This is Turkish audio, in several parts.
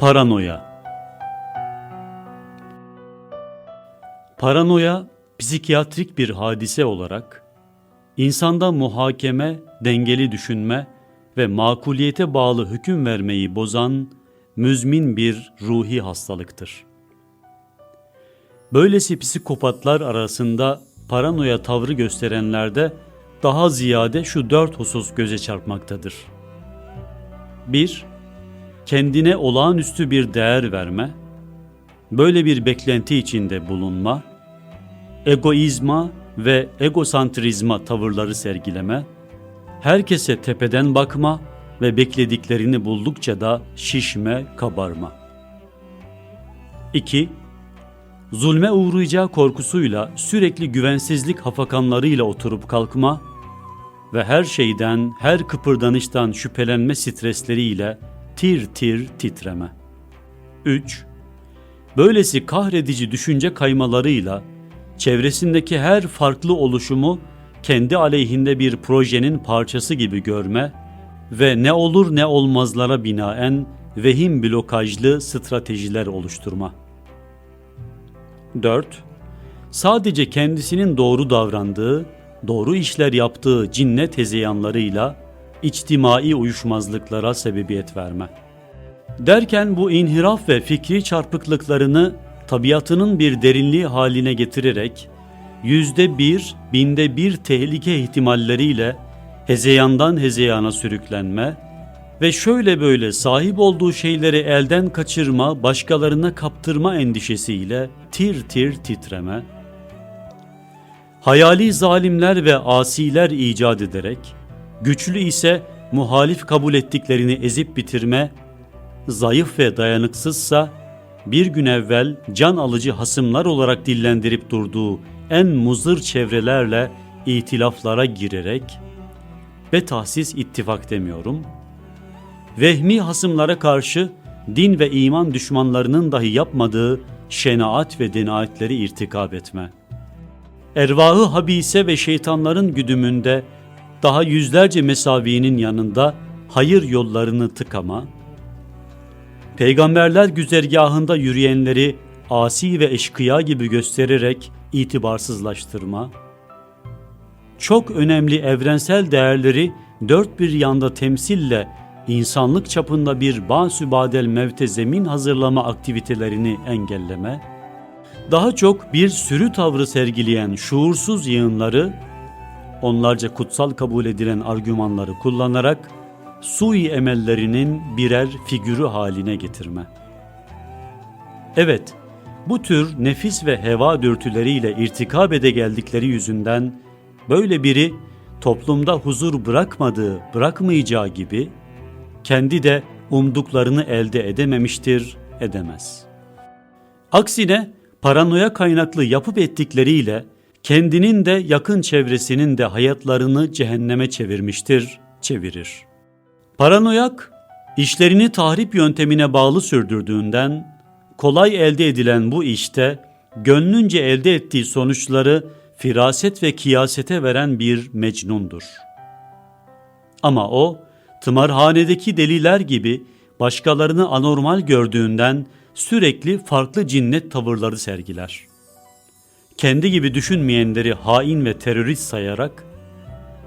Paranoya Paranoya, psikiyatrik bir hadise olarak insanda muhakeme, dengeli düşünme ve makuliyete bağlı hüküm vermeyi bozan müzmin bir ruhi hastalıktır. Böylesi psikopatlar arasında paranoya tavrı gösterenlerde daha ziyade şu dört husus göze çarpmaktadır. 1- kendine olağanüstü bir değer verme, böyle bir beklenti içinde bulunma, egoizma ve egosantrizma tavırları sergileme, herkese tepeden bakma ve beklediklerini buldukça da şişme, kabarma. 2. Zulme uğrayacağı korkusuyla sürekli güvensizlik hafakanlarıyla oturup kalkma ve her şeyden, her kıpırdanıştan şüphelenme stresleriyle tir tir titreme. 3. Böylesi kahredici düşünce kaymalarıyla çevresindeki her farklı oluşumu kendi aleyhinde bir projenin parçası gibi görme ve ne olur ne olmazlara binaen vehim blokajlı stratejiler oluşturma. 4. Sadece kendisinin doğru davrandığı, doğru işler yaptığı cinnet hezeyanlarıyla içtimai uyuşmazlıklara sebebiyet verme. Derken bu inhiraf ve fikri çarpıklıklarını tabiatının bir derinliği haline getirerek yüzde bir, binde bir tehlike ihtimalleriyle hezeyandan hezeyana sürüklenme ve şöyle böyle sahip olduğu şeyleri elden kaçırma, başkalarına kaptırma endişesiyle tir tir titreme, hayali zalimler ve asiler icat ederek, güçlü ise muhalif kabul ettiklerini ezip bitirme, zayıf ve dayanıksızsa bir gün evvel can alıcı hasımlar olarak dillendirip durduğu en muzır çevrelerle itilaflara girerek ve tahsis ittifak demiyorum, vehmi hasımlara karşı din ve iman düşmanlarının dahi yapmadığı şenaat ve denaetleri irtikab etme. Ervahı habise ve şeytanların güdümünde daha yüzlerce mesavinin yanında hayır yollarını tıkama, peygamberler güzergahında yürüyenleri asi ve eşkıya gibi göstererek itibarsızlaştırma, çok önemli evrensel değerleri dört bir yanda temsille insanlık çapında bir basübadel mevte zemin hazırlama aktivitelerini engelleme, daha çok bir sürü tavrı sergileyen şuursuz yığınları, onlarca kutsal kabul edilen argümanları kullanarak sui emellerinin birer figürü haline getirme. Evet, bu tür nefis ve heva dürtüleriyle irtikab ede geldikleri yüzünden böyle biri toplumda huzur bırakmadığı, bırakmayacağı gibi kendi de umduklarını elde edememiştir, edemez. Aksine paranoya kaynaklı yapıp ettikleriyle kendinin de yakın çevresinin de hayatlarını cehenneme çevirmiştir, çevirir. Paranoyak, işlerini tahrip yöntemine bağlı sürdürdüğünden kolay elde edilen bu işte gönlünce elde ettiği sonuçları firaset ve kiyasete veren bir mecnundur. Ama o, tımarhanedeki deliler gibi başkalarını anormal gördüğünden sürekli farklı cinnet tavırları sergiler. Kendi gibi düşünmeyenleri hain ve terörist sayarak,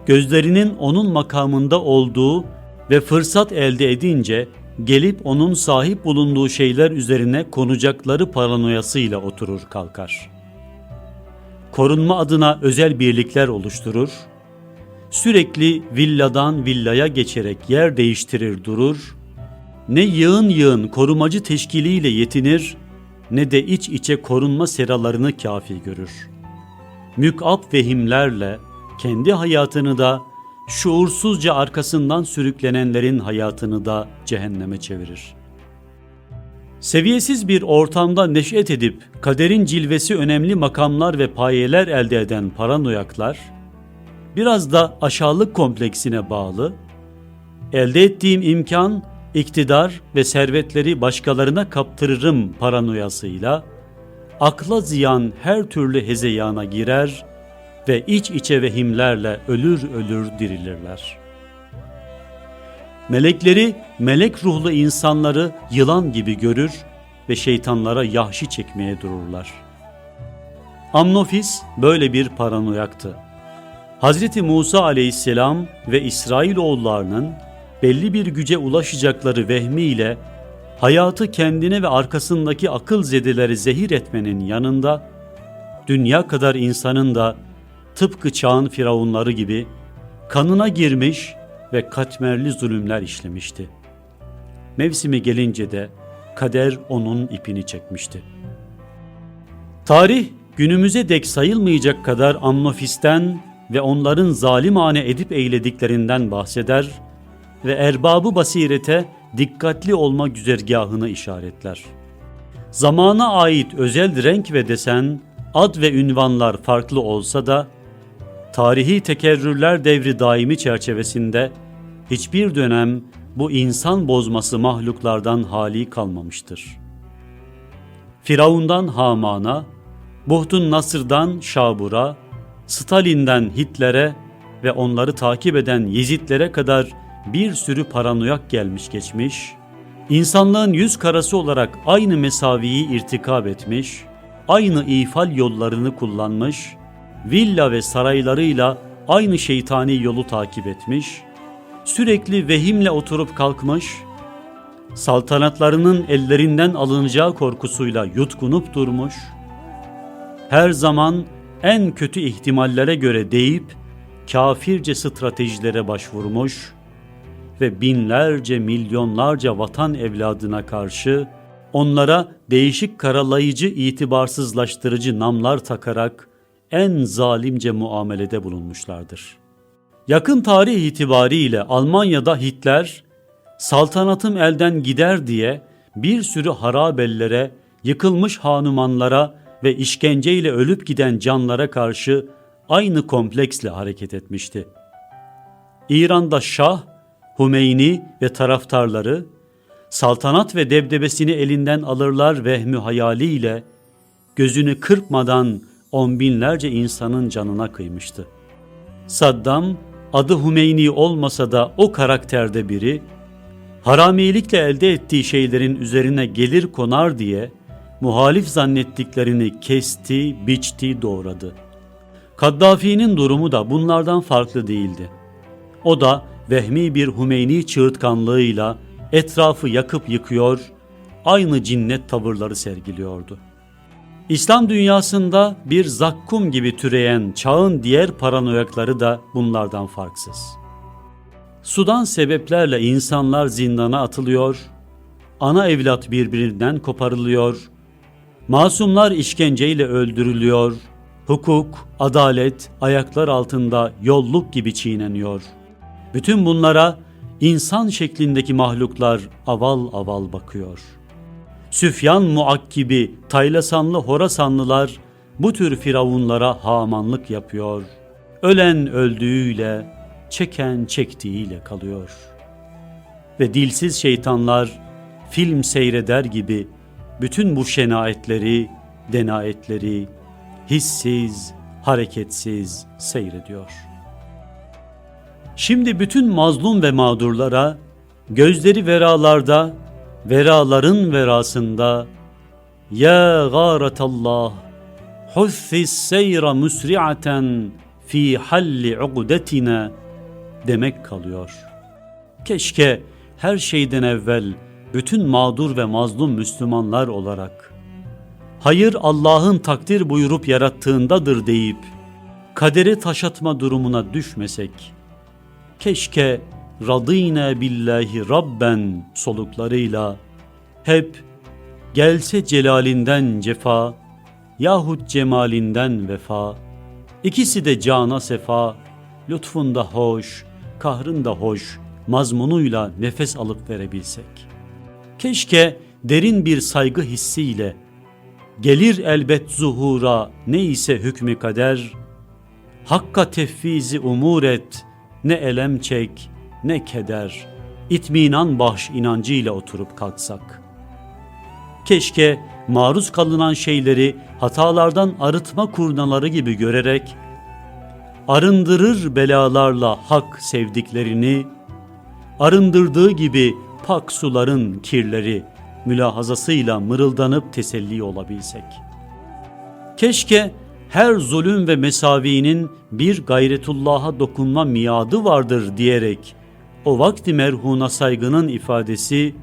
gözlerinin onun makamında olduğu ve fırsat elde edince gelip onun sahip bulunduğu şeyler üzerine konacakları paranoyasıyla oturur kalkar. Korunma adına özel birlikler oluşturur, sürekli villadan villaya geçerek yer değiştirir durur, ne yığın yığın korumacı teşkiliyle yetinir, ne de iç içe korunma seralarını kafi görür. Mükap vehimlerle kendi hayatını da şuursuzca arkasından sürüklenenlerin hayatını da cehenneme çevirir. Seviyesiz bir ortamda neşet edip kaderin cilvesi önemli makamlar ve payeler elde eden paranoyaklar, biraz da aşağılık kompleksine bağlı, elde ettiğim imkan, iktidar ve servetleri başkalarına kaptırırım paranoyasıyla, akla ziyan her türlü hezeyana girer ve iç içe vehimlerle ölür ölür dirilirler. Melekleri melek ruhlu insanları yılan gibi görür ve şeytanlara yahşi çekmeye dururlar. Amnofis böyle bir paranoyaktı. Hazreti Musa aleyhisselam ve İsrailoğullarının belli bir güce ulaşacakları vehmiyle hayatı kendine ve arkasındaki akıl zedeleri zehir etmenin yanında dünya kadar insanın da tıpkı çağın firavunları gibi kanına girmiş ve katmerli zulümler işlemişti. Mevsimi gelince de kader onun ipini çekmişti. Tarih günümüze dek sayılmayacak kadar Amnofis'ten ve onların zalimane edip eylediklerinden bahseder ve erbabı basirete dikkatli olma güzergahını işaretler. Zamana ait özel renk ve desen, ad ve ünvanlar farklı olsa da, tarihi tekerrürler devri daimi çerçevesinde hiçbir dönem bu insan bozması mahluklardan hali kalmamıştır. Firavundan Haman'a, Buhtun Nasır'dan Şabur'a, Stalin'den Hitler'e ve onları takip eden Yezidlere kadar bir sürü paranoyak gelmiş geçmiş, insanlığın yüz karası olarak aynı mesaviyi irtikab etmiş, aynı ifal yollarını kullanmış, villa ve saraylarıyla aynı şeytani yolu takip etmiş, sürekli vehimle oturup kalkmış, saltanatlarının ellerinden alınacağı korkusuyla yutkunup durmuş, her zaman en kötü ihtimallere göre deyip kafirce stratejilere başvurmuş ve binlerce milyonlarca vatan evladına karşı onlara değişik karalayıcı itibarsızlaştırıcı namlar takarak en zalimce muamelede bulunmuşlardır. Yakın tarih itibariyle Almanya'da Hitler saltanatım elden gider diye bir sürü harabellere, yıkılmış hanumanlara ve işkenceyle ölüp giden canlara karşı aynı kompleksle hareket etmişti. İran'da Şah, Hümeyni ve taraftarları saltanat ve debdebesini elinden alırlar vehmü hayaliyle gözünü kırpmadan on binlerce insanın canına kıymıştı. Saddam adı Hümeyni olmasa da o karakterde biri haramilikle elde ettiği şeylerin üzerine gelir konar diye muhalif zannettiklerini kesti, biçti, doğradı. Kaddafi'nin durumu da bunlardan farklı değildi. O da vehmi bir Hümeyni çığırtkanlığıyla etrafı yakıp yıkıyor, aynı cinnet tavırları sergiliyordu. İslam dünyasında bir zakkum gibi türeyen çağın diğer paranoyakları da bunlardan farksız. Sudan sebeplerle insanlar zindana atılıyor, ana evlat birbirinden koparılıyor, masumlar işkenceyle öldürülüyor, hukuk, adalet ayaklar altında yolluk gibi çiğneniyor. Bütün bunlara insan şeklindeki mahluklar aval aval bakıyor. Süfyan muakkibi Taylasanlı Horasanlılar bu tür firavunlara hamanlık yapıyor. Ölen öldüğüyle, çeken çektiğiyle kalıyor. Ve dilsiz şeytanlar film seyreder gibi bütün bu şenaetleri, denayetleri hissiz, hareketsiz seyrediyor. Şimdi bütün mazlum ve mağdurlara gözleri veralarda, veraların verasında Ya gâretallah Huffis seyra musri'aten fi halli uqdetina demek kalıyor. Keşke her şeyden evvel bütün mağdur ve mazlum Müslümanlar olarak hayır Allah'ın takdir buyurup yarattığındadır deyip kaderi taşatma durumuna düşmesek. Keşke radîne billahi rabben soluklarıyla hep gelse celalinden cefa yahut cemalinden vefa ikisi de cana sefa lütfunda hoş kahrında hoş mazmunuyla nefes alıp verebilsek. Keşke derin bir saygı hissiyle gelir elbet zuhura neyse hükmü kader Hakka tefvizi umur et ne elem çek ne keder itminan bahş inancıyla oturup kalksak. Keşke maruz kalınan şeyleri hatalardan arıtma kurnaları gibi görerek arındırır belalarla hak sevdiklerini arındırdığı gibi pak suların kirleri mülahazasıyla mırıldanıp teselli olabilsek. Keşke her zulüm ve mesavinin bir gayretullah'a dokunma miadı vardır diyerek o vakti merhuna saygının ifadesi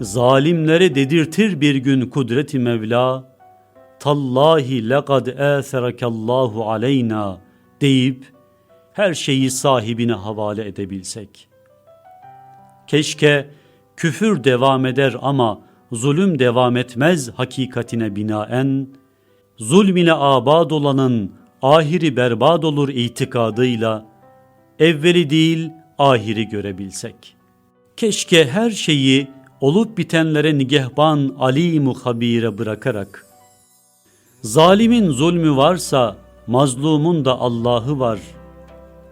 zalimlere dedirtir bir gün kudreti Mevla tallahi lekad âtherakallahu aleyna deyip her şeyi sahibine havale edebilsek. Keşke küfür devam eder ama zulüm devam etmez hakikatine binaen, zulmine abad olanın ahiri berbad olur itikadıyla, evveli değil ahiri görebilsek. Keşke her şeyi olup bitenlere nigehban alimu habire bırakarak, zalimin zulmü varsa mazlumun da Allah'ı var.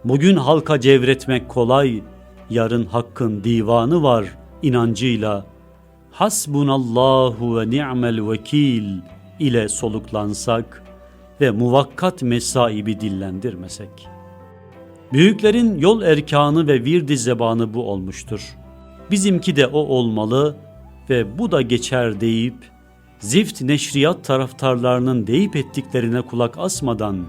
Bugün halka cevretmek kolay, yarın hakkın divanı var inancıyla. Hasbunallahu ve ni'mel vekil ile soluklansak ve muvakkat mesaibi dillendirmesek. Büyüklerin yol erkanı ve virdi zebanı bu olmuştur. Bizimki de o olmalı ve bu da geçer deyip zift neşriyat taraftarlarının deyip ettiklerine kulak asmadan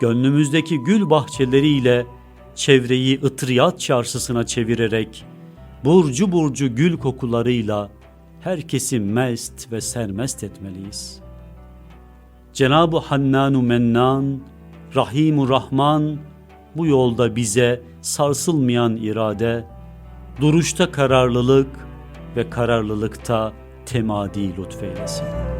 gönlümüzdeki gül bahçeleriyle çevreyi ıtriyat çarşısına çevirerek burcu burcu gül kokularıyla herkesi mest ve sermest etmeliyiz. Cenab-ı Hannanu Mennan, Rahimu Rahman bu yolda bize sarsılmayan irade, duruşta kararlılık ve kararlılıkta temadi lütfeylesin.